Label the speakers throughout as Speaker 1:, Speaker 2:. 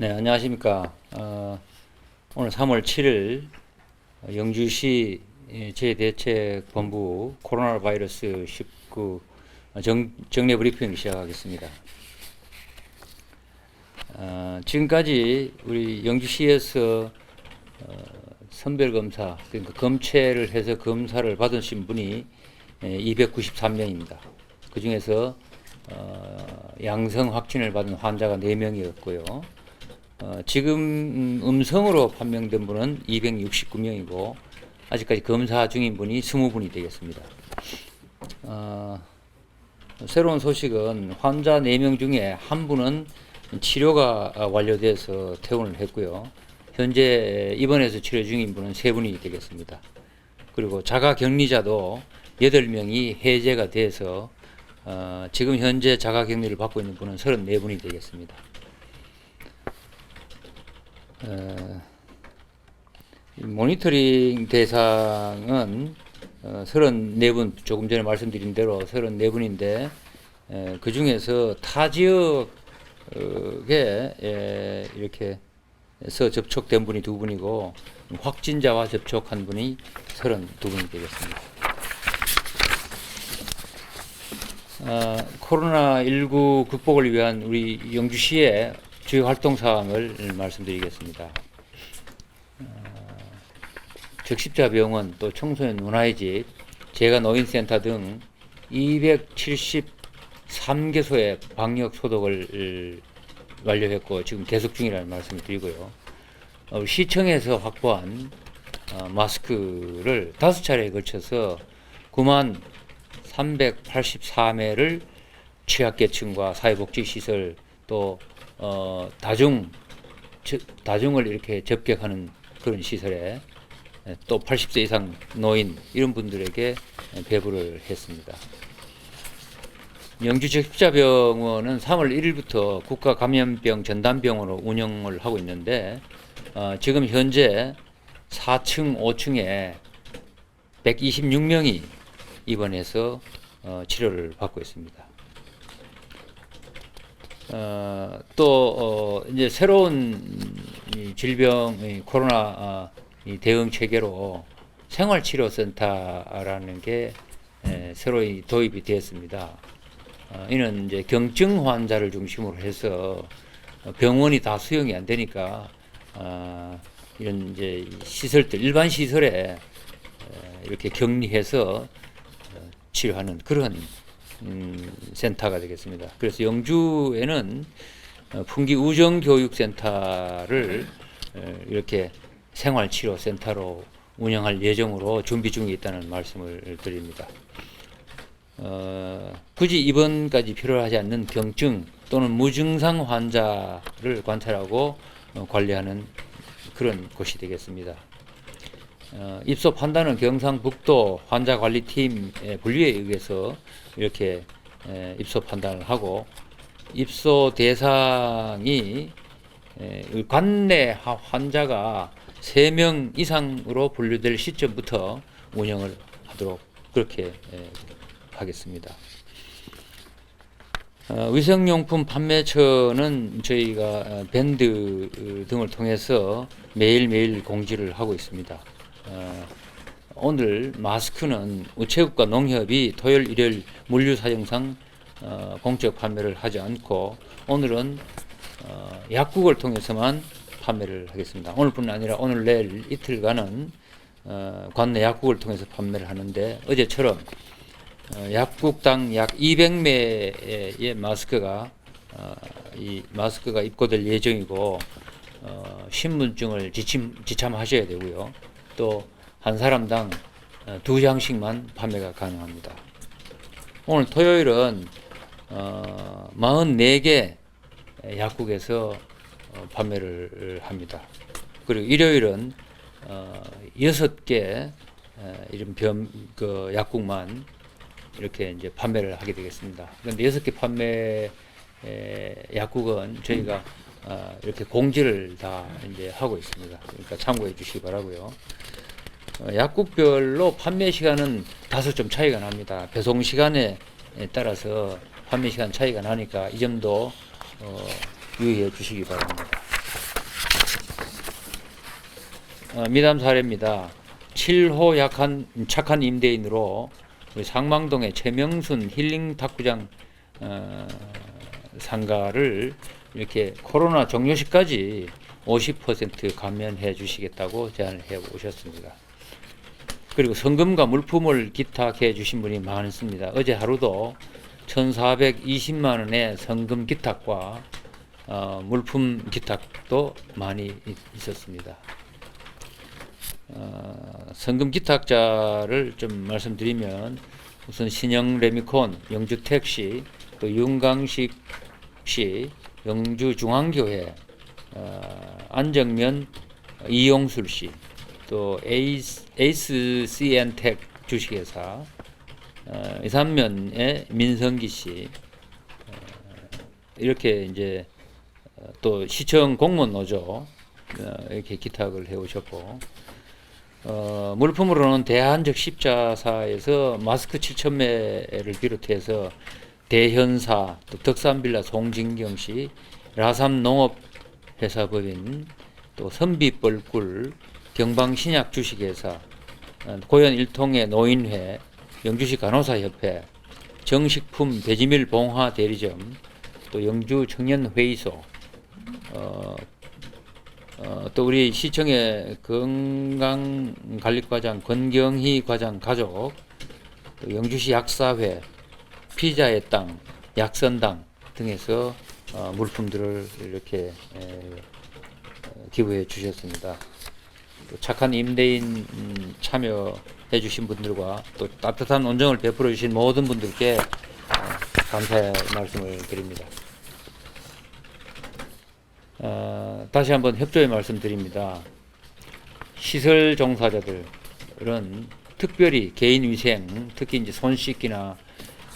Speaker 1: 네, 안녕하십니까. 어, 오늘 3월 7일 영주시 제대책본부 코로나 바이러스 19 정, 정례 브리핑 시작하겠습니다. 어, 지금까지 우리 영주시에서 어, 선별검사, 그러니까 검체를 해서 검사를 받으신 분이 293명입니다. 그 중에서 어, 양성 확진을 받은 환자가 4명이었고요. 어, 지금 음, 음성으로 판명된 분은 269명이고 아직까지 검사 중인 분이 20분이 되겠습니다. 어, 새로운 소식은 환자 4명 중에 한 분은 치료가 완료돼서 퇴원을 했고요. 현재 입원해서 치료 중인 분은 3분이 되겠습니다. 그리고 자가 격리자도 8명이 해제가 돼서 어, 지금 현재 자가 격리를 받고 있는 분은 34분이 되겠습니다. 모니터링 대상은 어, 34분 조금 전에 말씀드린 대로 34분인데 그 중에서 타 지역에 에, 이렇게 해서 접촉된 분이 두 분이고 확진자와 접촉한 분이 32분이 되겠습니다. 어, 코로나19 극복을 위한 우리 영주시의 주요 활동 사항을 말씀드리겠습니다. 어, 적십자 병원 또 청소년 문화의 집, 재가 노인센터 등 273개소의 방역 소독을 완료했고 지금 계속 중이라는 말씀을 드리고요. 어, 시청에서 확보한 어, 마스크를 다섯 차례에 걸쳐서 9만 384매를 취약계층과 사회복지시설 또 어, 다중 저, 다중을 이렇게 접객하는 그런 시설에 에, 또 80세 이상 노인 이런 분들에게 배부를 했습니다. 영주 적십자병원은 3월 1일부터 국가 감염병 전담병원으로 운영을 하고 있는데 어, 지금 현재 4층, 5층에 126명이 입원해서 어, 치료를 받고 있습니다. 어, 또 어, 이제 새로운 이 질병 이 코로나 아, 이 대응 체계로 생활치료센터라는 게 에, 새로 이 도입이 되었습니다. 어, 이는 이제 경증 환자를 중심으로 해서 병원이 다 수용이 안 되니까 어, 이런 이제 시설들 일반 시설에 에, 이렇게 격리해서 어, 치료하는 그런 음, 센터가 되겠습니다. 그래서 영주에는 어, 풍기 우정 교육 센터를 에, 이렇게 생활 치료 센터로 운영할 예정으로 준비 중에 있다는 말씀을 드립니다. 어, 굳이 입원까지 필요하지 않는 경증 또는 무증상 환자를 관찰하고 어, 관리하는 그런 곳이 되겠습니다. 어, 입소 판단은 경상북도 환자관리팀의 분류에 의해서 이렇게 에, 입소 판단을 하고 입소 대상이 관내 하- 환자가 3명 이상으로 분류될 시점부터 운영을 하도록 그렇게 에, 하겠습니다. 어, 위생용품 판매처는 저희가 어, 밴드 어, 등을 통해서 매일매일 공지를 하고 있습니다. 어, 오늘 마스크는 우체국과 농협이 토요일, 일요일 물류 사정상 어, 공적 판매를 하지 않고 오늘은 어, 약국을 통해서만 판매를 하겠습니다. 오늘뿐 아니라 오늘 내일 이틀간은 어, 관내 약국을 통해서 판매를 하는데 어제처럼 어, 약국당 약 200매의 마스크가 어, 이 마스크가 입고될 예정이고 어, 신분증을 지침, 지참하셔야 되고요. 또 한 사람당 어, 두 장씩만 판매가 가능합니다. 오늘 토요일은 어, 44개 약국에서 어, 판매를 합니다. 그리고 일요일은 어, 6개 어, 이런 병, 그 약국만 이렇게 이제 판매를 하게 되겠습니다. 그런데 여섯 개 판매 에, 약국은 저희가 어, 이렇게 공지를 다 이제 하고 있습니다. 그러니까 참고해 주시기 바라고요. 어, 약국별로 판매 시간은 다소 좀 차이가 납니다. 배송 시간에 따라서 판매 시간 차이가 나니까 이 점도 어, 유의해 주시기 바랍니다. 어, 미담 사례입니다. 7호 약한 착한 임대인으로 상망동의 최명순 힐링 탁구장 어, 상가를 이렇게 코로나 종료 시까지 50% 감면해 주시겠다고 제안을 해 오셨습니다. 그리고 성금과 물품을 기탁해 주신 분이 많습니다. 어제 하루도 1,420만 원의 성금 기탁과 어, 물품 기탁도 많이 있- 있었습니다. 어, 성금 기탁자를 좀 말씀드리면 우선 신영 레미콘, 영주 택시, 또 윤강식 씨, 영주 중앙교회, 어, 안정면 이용술 씨, 또 에이스, 에이스 CN텍 주식회사, 어, 이삼면의 민성기 씨, 어, 이렇게 이제 어, 또 시청 공무원 노조 어, 이렇게 기탁을 해오셨고 어, 물품으로는 대한적 십자사에서 마스크 7천 매를 비롯해서 대현사, 또 덕산빌라 송진경 씨, 라삼 농업회사 법인, 또 선비뻘꿀, 경방신약 주식회사, 어, 고현 일통의 노인회, 영주시 간호사협회, 정식품 배지밀 봉화 대리점, 또 영주 청년회의소, 어, 어, 또 우리 시청의 건강관리과장 권경희 과장 가족, 또 영주시 약사회, 피자의 땅, 약선당 등에서 어, 물품들을 이렇게 에, 어, 기부해 주셨습니다. 또 착한 임대인 음, 참여해 주신 분들과 또 따뜻한 온정을 베풀어 주신 모든 분들께 어, 감사의 말씀을 드립니다. 어, 다시 한번 협조의 말씀드립니다. 시설 종사자들은 특별히 개인 위생, 특히 이제 손 씻기나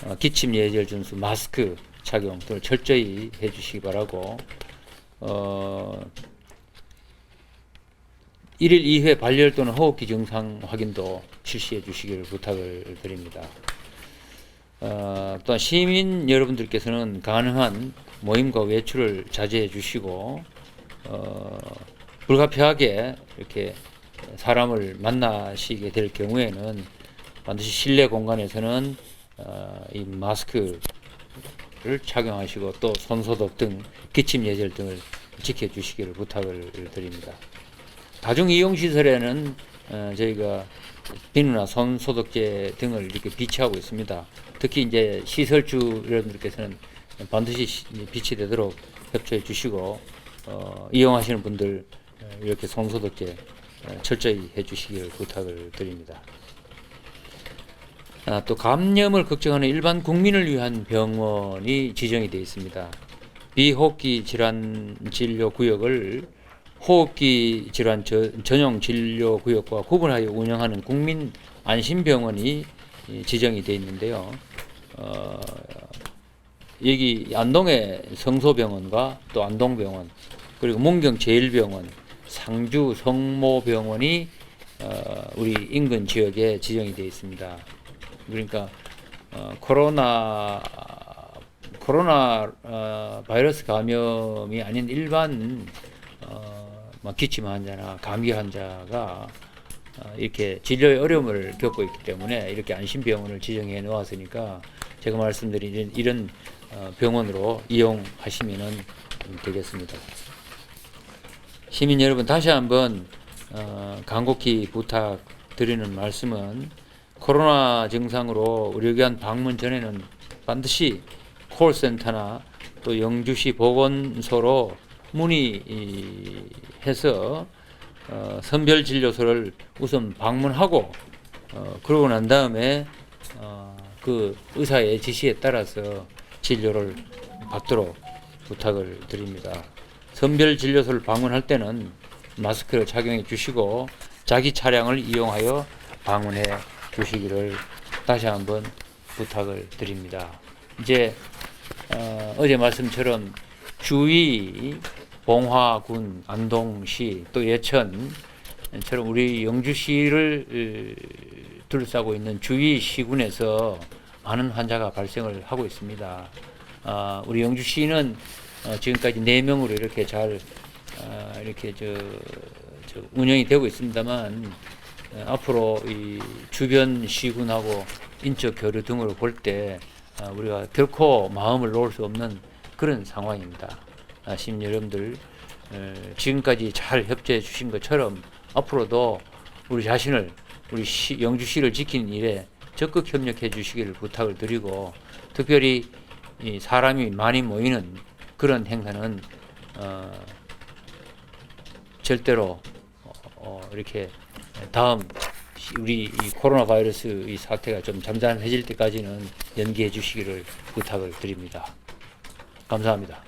Speaker 1: 어, 기침 예절 준수, 마스크 착용 등을 철저히 해주시기 바라고 어, 1일 2회 발열 또는 호흡기 증상 확인도 실시해 주시기를 부탁을 드립니다. 어, 또한 시민 여러분들께서는 가능한 모임과 외출을 자제해 주시고 어, 불가피하게 이렇게 사람을 만나시게 될 경우에는 반드시 실내 공간에서는 어, 이 마스크를 착용하시고 또 손소독 등 기침 예절 등을 지켜 주시기를 부탁을 드립니다. 다중 이용 시설에는 어, 저희가 비누나 손 소독제 등을 이렇게 비치하고 있습니다. 특히 이제 시설주 여러분들께서는 반드시 시- 비치되도록 협조해 주시고 어, 이용하시는 분들 어, 이렇게 손 소독제 어, 철저히 해주시기를 부탁을 드립니다. 아, 또 감염을 걱정하는 일반 국민을 위한 병원이 지정이 되어 있습니다. 비호흡기 질환 진료 구역을 호흡기 질환 저- 전용 진료 구역과 구분하여 운영하는 국민 안심병원이 이, 지정이 되어 있는데요. 어, 여기 안동의 성소병원과 또 안동병원 그리고 문경 제일병원, 상주 성모병원이 어, 우리 인근 지역에 지정이 되어 있습니다. 그러니까 어, 코로나 코로나 어, 바이러스 감염이 아닌 일반 어, 막 기침 환자나 감기 환자가 어, 이렇게 진료에 어려움을 겪고 있기 때문에 이렇게 안심병원을 지정해 놓았으니까 제가 말씀드린 이런 어, 병원으로 이용하시면 되겠습니다. 시민 여러분 다시 한번 어, 간곡히 부탁드리는 말씀은 코로나 증상으로 의료기관 방문 전에는 반드시 콜센터나 또 영주시 보건소로 문의해서 어, 선별 진료소를 우선 방문하고 어, 그러고 난 다음에 어, 그 의사의 지시에 따라서 진료를 받도록 부탁을 드립니다. 선별 진료소를 방문할 때는 마스크를 착용해 주시고 자기 차량을 이용하여 방문해 주시기를 다시 한번 부탁을 드립니다. 이제 어, 어제 말씀처럼 주위 봉화군, 안동시 또 예천처럼 우리 영주시를 으, 둘러싸고 있는 주위 시군에서 많은 환자가 발생을 하고 있습니다. 아, 우리 영주시는 어, 지금까지 네 명으로 이렇게 잘 아, 이렇게 저, 저 운영이 되고 있습니다만 어, 앞으로 이 주변 시군하고 인적 교류 등으로 볼때 아, 우리가 결코 마음을 놓을 수 없는 그런 상황입니다. 아, 시민 여러분들 에, 지금까지 잘 협조해 주신 것처럼 앞으로도 우리 자신을 우리 시, 영주시를 지키는 일에 적극 협력해 주시기를 부탁을 드리고 특별히 이 사람이 많이 모이는 그런 행사는 어, 절대로 어, 어, 이렇게 다음 시- 우리 이 코로나 바이러스 이 사태가 좀 잠잠해질 때까지는 연기해 주시기를 부탁을 드립니다. 감사합니다.